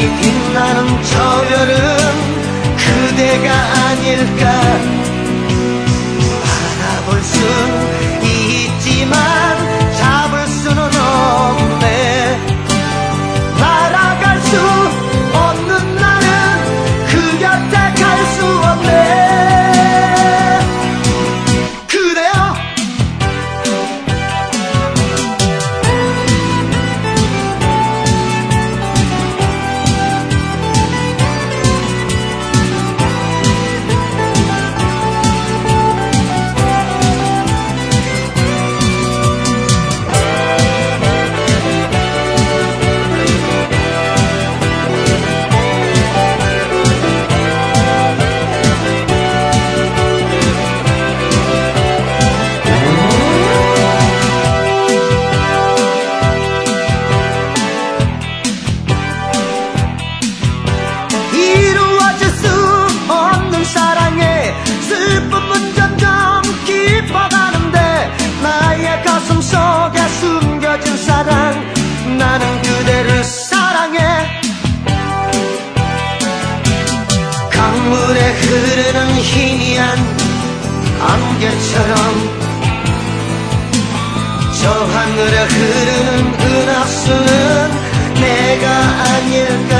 빛나는 저 별은 그대가 아닐까 흐르는 희미한 안개처럼. 저 하늘에 흐르는 은하수는 내가 아닐까?